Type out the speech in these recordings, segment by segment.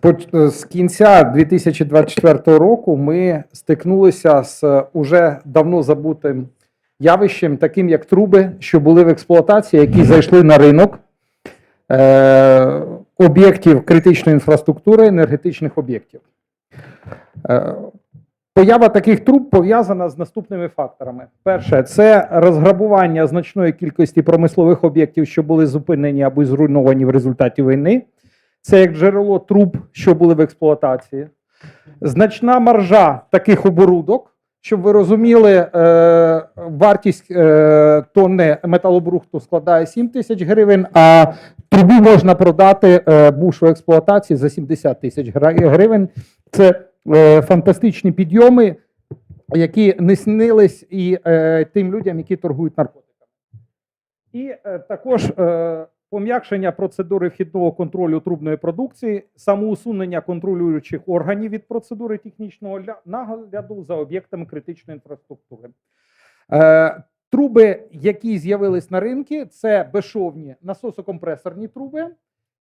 поч- з кінця 2024 року ми стикнулися з уже давно забутим явищем, таким як труби, що були в експлуатації, які зайшли на ринок е, об'єктів критичної інфраструктури, енергетичних об'єктів. Е, Поява таких труб пов'язана з наступними факторами: перше, це розграбування значної кількості промислових об'єктів, що були зупинені або зруйновані в результаті війни. Це як джерело труб, що були в експлуатації. Значна маржа таких оборудок, щоб ви розуміли, е, вартість е, тонни металобрухту складає 7 тисяч гривень, а трубу можна продати, е, бувши в експлуатації, за 70 тисяч гривень. Це е, фантастичні підйоми, які не снились і е, тим людям, які торгують наркотиками. І е, також е, пом'якшення процедури вхідного контролю трубної продукції, самоусунення контролюючих органів від процедури технічного нагляду за об'єктами критичної інфраструктури. Е, Труби, які з'явились на ринку, це безшовні насосокомпресорні труби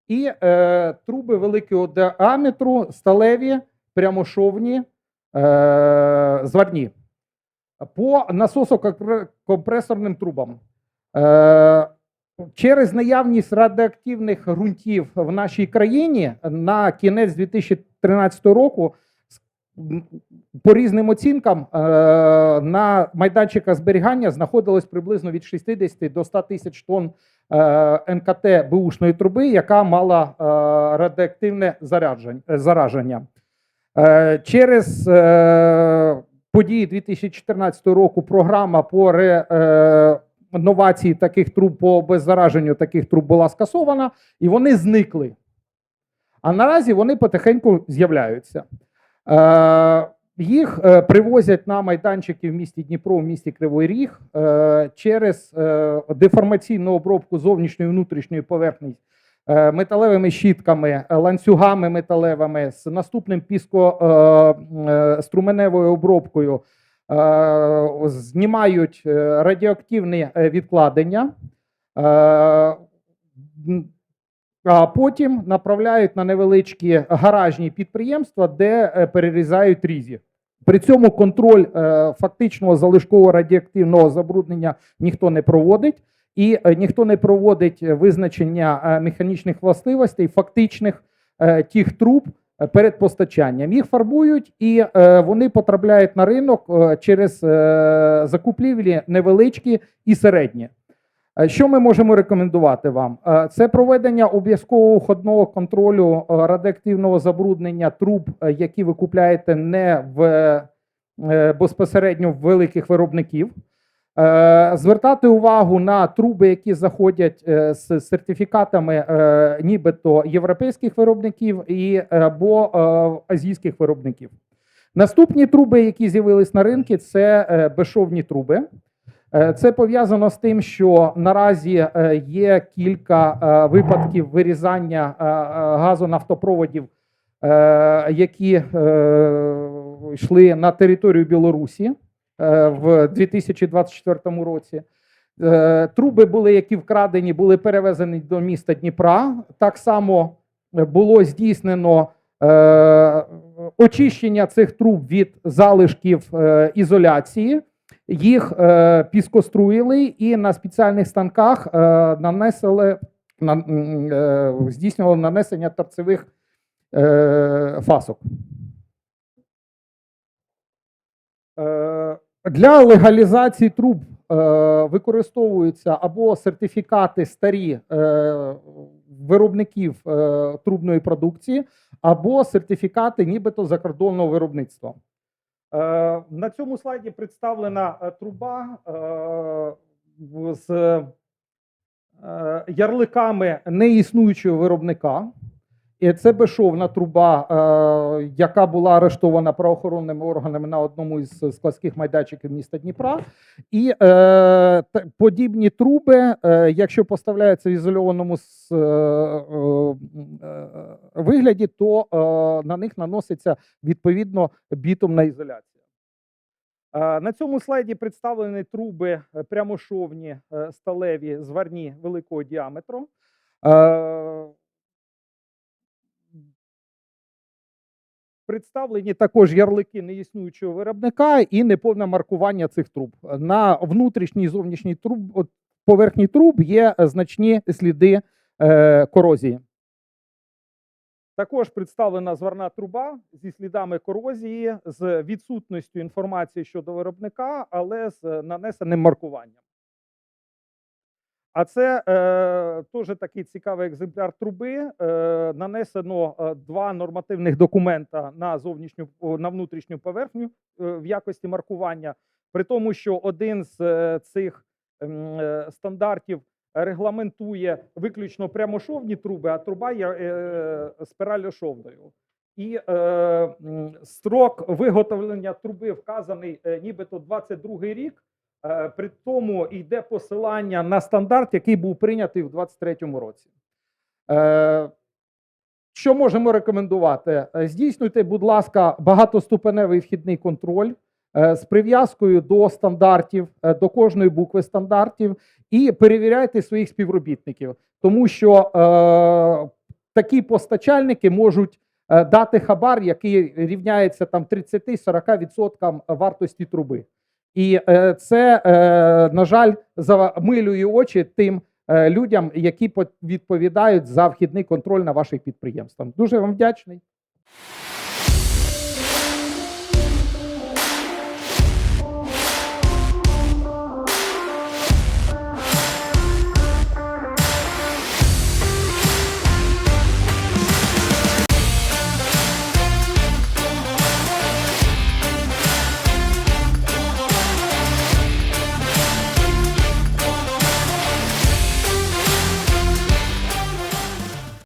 і е, труби великого діаметру, сталеві, прямошовні, е, зварні. По насосокомпресорним трубам. Е, Через наявність радіоактивних ґрунтів в нашій країні на кінець 2013 року по різним оцінкам е, на майданчиках зберігання знаходилось приблизно від 60 до 100 тисяч тонн е, НКТ бушної труби, яка мала е, радіоактивне зараження. Через події 2014 року програма по новації таких труб по обеззараженню таких труб була скасована, і вони зникли. А наразі вони потихеньку з'являються. Е, їх е, привозять на майданчики в місті Дніпро, в місті Кривий Ріг е, через е, деформаційну обробку зовнішньої внутрішньої поверхні е, металевими щітками, ланцюгами металевими з наступним піско е, е, обробкою. Е, Знімають е, радіоактивні е, відкладення, а потім направляють на невеличкі гаражні підприємства, де перерізають різі. При цьому контроль фактичного залишкового радіоактивного забруднення ніхто не проводить, і ніхто не проводить визначення механічних властивостей фактичних тих труб перед постачанням. Їх фарбують і е, вони потрапляють на ринок е, через е, закупівлі невеличкі і середні. Е, Що ми можемо рекомендувати вам? Е, Це проведення обов'язкового входного контролю е, радіоактивного забруднення труб, е, які ви купляєте не в е, безпосередньо в великих виробників. Е, Звертати увагу на труби, які заходять е, з сертифікатами е, нібито європейських виробників і або азійських виробників. Наступні труби, які з'явились на ринку, це безшовні труби. Це пов'язано з тим, що наразі є кілька випадків вирізання газонафтопроводів, е, які йшли на територію Білорусі в 2024 році. Е, Труби були, які вкрадені, були перевезені до міста Дніпра. Так само е, було здійснено е, очищення цих труб від залишків е, ізоляції. Їх е, піскоструїли і на спеціальних станках е, нанесли на, е, здійснювали нанесення торцевих е, фасок. Для легалізації труб е, використовуються або сертифікати старі е, виробників е, трубної продукції, або сертифікати нібито закордонного виробництва. Е, На цьому слайді представлена е, труба е, з е, ярликами неіснуючого виробника. І це безшовна труба, е, яка була арештована правоохоронними органами на одному із складських майданчиків міста Дніпра. І е, подібні труби, е, якщо поставляються в ізольованому е, е, е, вигляді, то е, на них наноситься відповідно бітумна ізоляція. Е, На цьому слайді представлені труби е, прямошовні, е, сталеві, зварні великого діаметру. Е, Представлені також ярлики неіснуючого виробника і неповне маркування цих труб. На внутрішній зовнішній труб, поверхні труб є значні сліди е, корозії. Також представлена зварна труба зі слідами корозії, з відсутністю інформації щодо виробника, але з нанесеним маркуванням. А це е, теж такий цікавий екземпляр труби. Е, нанесено е, два нормативних документа на зовнішню на внутрішню поверхню е, в якості маркування. При тому, що один з е, цих стандартів регламентує виключно прямошовні труби, а труба є спиральошовною. І е, строк виготовлення труби вказаний нібито 22 рік. Е, При тому йде посилання на стандарт, який був прийнятий в 2023 році. Е, Що можемо рекомендувати? Е, Здійснюйте, будь ласка, багатоступеневий вхідний контроль з прив'язкою до стандартів, до кожної букви стандартів, і перевіряйте своїх співробітників, тому що е, такі постачальники можуть дати хабар, який рівняється там 30-40% вартості труби. І е, це, е, на жаль, замилює очі тим е, людям, які по- відповідають за вхідний контроль на ваших підприємствах. Дуже вам вдячний.